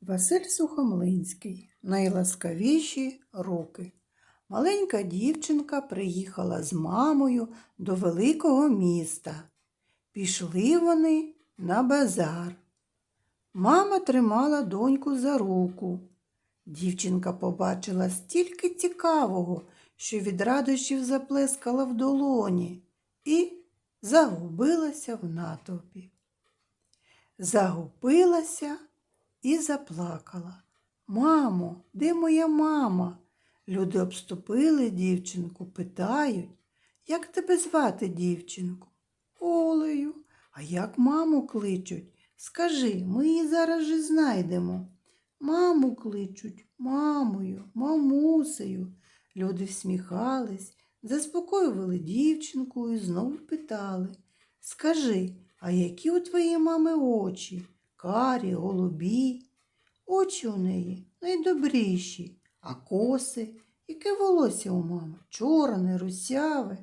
Василь Сухомлинський. Найласкавіші руки. Маленька дівчинка приїхала з мамою до великого міста. Пішли вони на базар. Мама тримала доньку за руку. Дівчинка побачила стільки цікавого, що від радощів заплескала в долоні і загубилася в натовпі. Загубилася і заплакала. Мамо, де моя мама? Люди обступили дівчинку, питають, як тебе звати, дівчинку? Олею. А як маму кличуть? Скажи, ми її зараз же знайдемо. Маму кличуть, мамою, мамусею. Люди всміхались, заспокоювали дівчинку і знову питали. Скажи, а які у твоєї мами очі? Карі, голубі. Очі у неї найдобріші, а коси, яке волосся у мами? Чорне, русяве.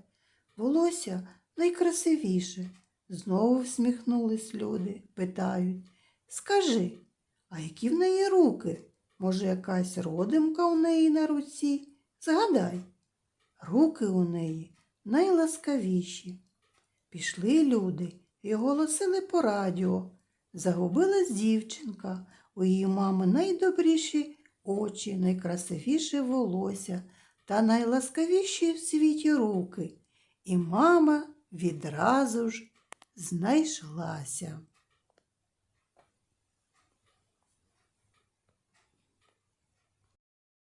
Волосся найкрасивіше. Знову всміхнулись люди, питають. Скажи, а які в неї руки? Може, якась родимка у неї на руці? Згадай, руки у неї найласкавіші. Пішли люди і оголосили по радіо. Загубилась дівчинка, у її мами найдобріші очі, найкрасивіше волосся та найласкавіші в світі руки. І мама відразу ж знайшлася.